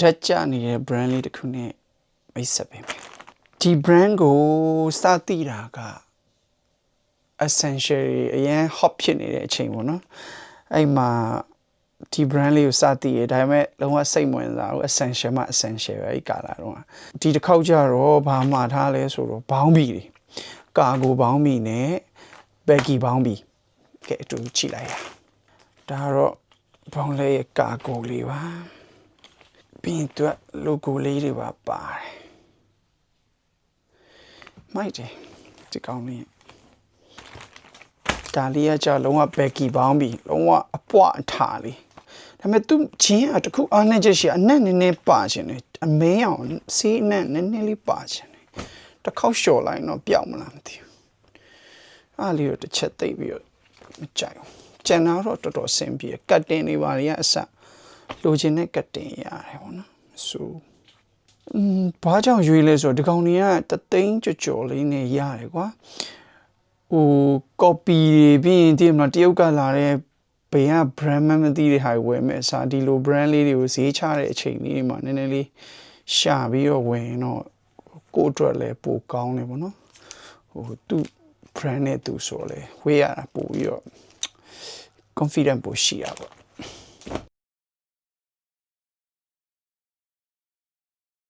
ဓာတ်ကျနေတဲ့ brand လေးတစ်ခုနဲ့မိတ်ဆက်ပေးမယ်ဒီ brand ကိုစသိတာက essential တွေအရင် hot ဖြစ်နေတဲ့အချိန်ပေါ့နော်အဲ့မှာဒီ brand လေးကိုစသိရဒါပေမဲ့လုံးဝစိတ်မဝင်စားဘူး essential မှ essential ပဲအဲ့ကာလာတော့ဒီတစ်ခေါက်ကျတော့ဘာမှထားလဲဆိုတော့ဘောင်းဘီတွေကာကိုဘောင်းဘီနဲ့ဘက်ကီဘောင်းဘီကဲအတူကြည့်လိုက်ရဒါကတော့ဘောင်းလေးရဲ့ကာကိုလေးပါ ပြီးရင်သူက logo လေးတွေပါပါတယ်မိုက်တယ်ဒီကောင်းလေးဒါလေးကကြာလုံးဝဘက်ကီပေါင်းပြီလုံးဝအပွားအထာလေးဒါပေမဲ့သူချင်းအတခုအားနေချက်ရှိအနက်နည်းနည်းပါခြင်းတယ်အမဲအောင်စီးအနက်နည်းနည်းလေးပါခြင်းတယ်တစ်ခေါက်လျှော်လိုက်တော့ပျောက်မလားမသိဘူးအားလေးကိုတစ်ချက်သိပ်ပြီးတော့မကြိုက်ဘူးကျန်တော့တော်တော်အဆင်ပြေကတ်တင်တွေပါလေအစ လိုချင်တဲ့ကတ်တင်ရတယ်ပေါ့နော်ဆိုอืมဘာကြောင့်ရွေးလဲဆိုတော့ဒီကောင်တွေကတသိန်းကြော်ကြော်လေးနဲ့ရတယ်ကွာဟို copy တွေပြီးရင်ဒီမှာတရုတ်ကလာတဲ့ဘယ်က brand မှမသိတဲ့ဟာတွေဝယ်မယ်အစားဒီလို brand လေးတွေကိုဈေးချတဲ့အချိန်လေးတွေမှာနည်းနည်းလေးရှာပြီးတော့ဝယ်ရင်တော့ကိုယ့်အတွက်လည်းပိုကောင်းတယ်ပေါ့နော်ဟိုသူ brand နဲ့သူဆိုလဲဝေးရတာပိုပြီးတော့ confident ပိုရှိရပါ